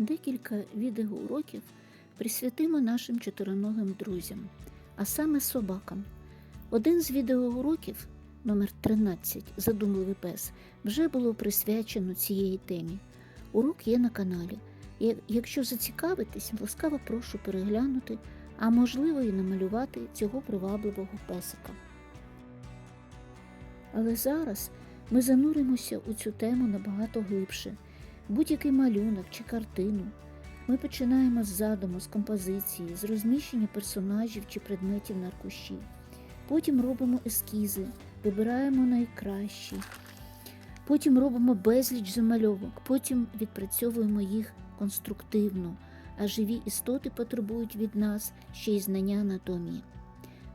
Декілька відеоуроків присвятимо нашим чотироногим друзям, а саме собакам. Один з відеоуроків, номер 13 Задумливий пес, вже було присвячено цієї темі. Урок є на каналі. Якщо зацікавитесь, ласкаво прошу переглянути, а можливо і намалювати цього привабливого песика. Але зараз ми зануримося у цю тему набагато глибше. Будь-який малюнок чи картину. Ми починаємо з задуму, з композиції, з розміщення персонажів чи предметів на аркуші. Потім робимо ескізи, вибираємо найкращі. Потім робимо безліч замальовок, потім відпрацьовуємо їх конструктивно, а живі істоти потребують від нас ще й знання анатомії.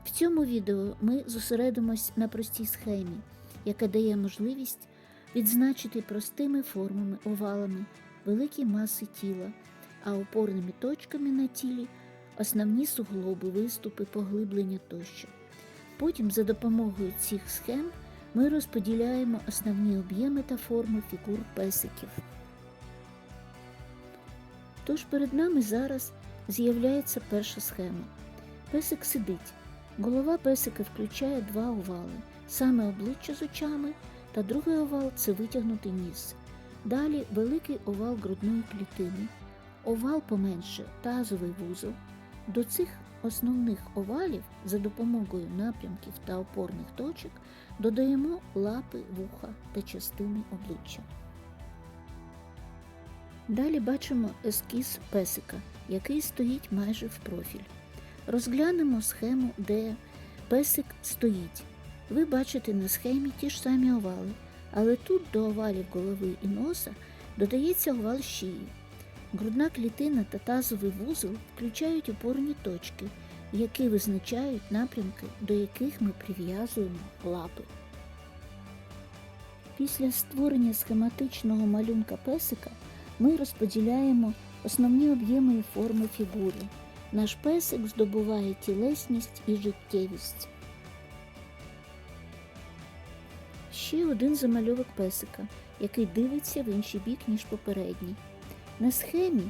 В цьому відео ми зосередимось на простій схемі, яка дає можливість відзначити простими формами, овалами великі маси тіла, а опорними точками на тілі основні суглоби, виступи, поглиблення тощо. Потім за допомогою цих схем ми розподіляємо основні об'єми та форми фігур песиків. Тож перед нами зараз з'являється перша схема. Песик сидить. Голова песика включає два овали, саме обличчя з очами та другий овал це витягнутий ніс. Далі великий овал грудної клітини, овал поменше тазовий вузол. До цих основних овалів за допомогою напрямків та опорних точок додаємо лапи, вуха та частини обличчя. Далі бачимо ескіз песика, який стоїть майже в профіль. Розглянемо схему, де песик стоїть. Ви бачите на схемі ті ж самі овали, але тут до овалів голови і носа додається овал шиї. Грудна клітина та тазовий вузол включають опорні точки, які визначають напрямки, до яких ми прив'язуємо лапи. Після створення схематичного малюнка песика ми розподіляємо основні об'єми і форми фігури. Наш песик здобуває тілесність і життєвість. Ще один замальовок песика, який дивиться в інший бік, ніж попередній. На схемі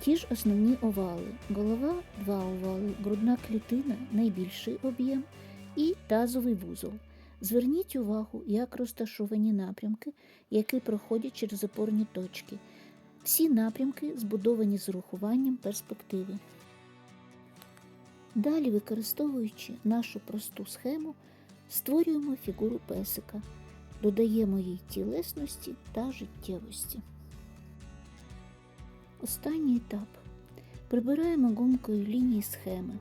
ті ж основні овали. Голова два овали, грудна клітина найбільший об'єм і тазовий вузол. Зверніть увагу, як розташовані напрямки, які проходять через опорні точки. Всі напрямки збудовані з урахуванням перспективи. Далі, використовуючи нашу просту схему, створюємо фігуру песика, додаємо їй тілесності та життєвості. Останній етап. Прибираємо гумкою лінії схеми.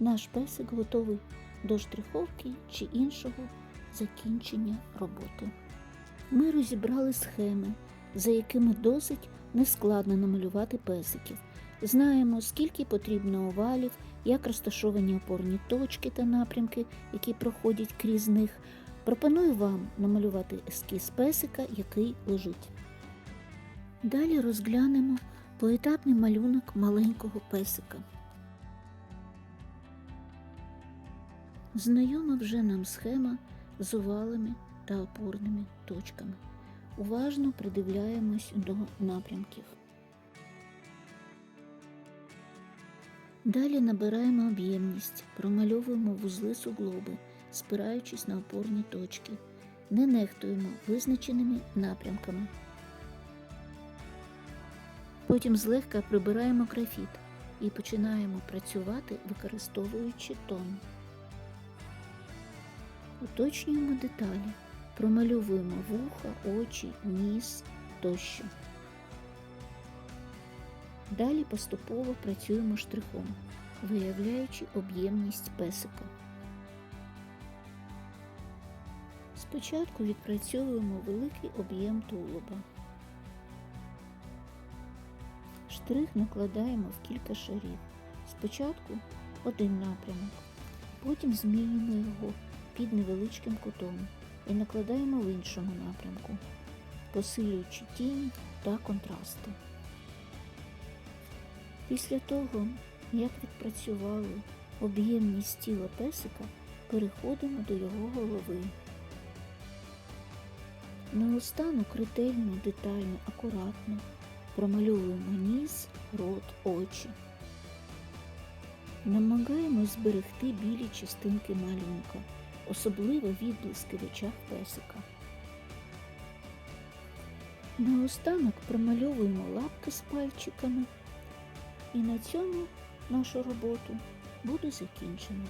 Наш песик готовий до штриховки чи іншого закінчення роботи. Ми розібрали схеми, за якими досить нескладно намалювати песиків. Знаємо, скільки потрібно овалів, як розташовані опорні точки та напрямки, які проходять крізь них. Пропоную вам намалювати ескіз песика, який лежить. Далі розглянемо поетапний малюнок маленького песика. Знайома вже нам схема з овалами та опорними точками. Уважно придивляємось до напрямків. Далі набираємо об'ємність, промальовуємо вузли суглоби, спираючись на опорні точки. Не нехтуємо визначеними напрямками. Потім злегка прибираємо графіт і починаємо працювати, використовуючи тон. Уточнюємо деталі, промальовуємо вуха, очі, ніс тощо. Далі поступово працюємо штрихом, виявляючи об'ємність песика. Спочатку відпрацьовуємо великий об'єм тулуба. Штрих накладаємо в кілька шарів. Спочатку один напрямок, потім змінюємо його під невеличким кутом і накладаємо в іншому напрямку, посилюючи тіні та контрасти. Після того, як відпрацювали об'ємність тіла песика, переходимо до його голови. Наостанок ретельно, детально, акуратно Промальовуємо ніс, рот, очі. Намагаємось зберегти білі частинки малюнка, особливо відблиски в очах песика. Наостанок промальовуємо лапки з пальчиками. І на цьому нашу роботу буде закінчено.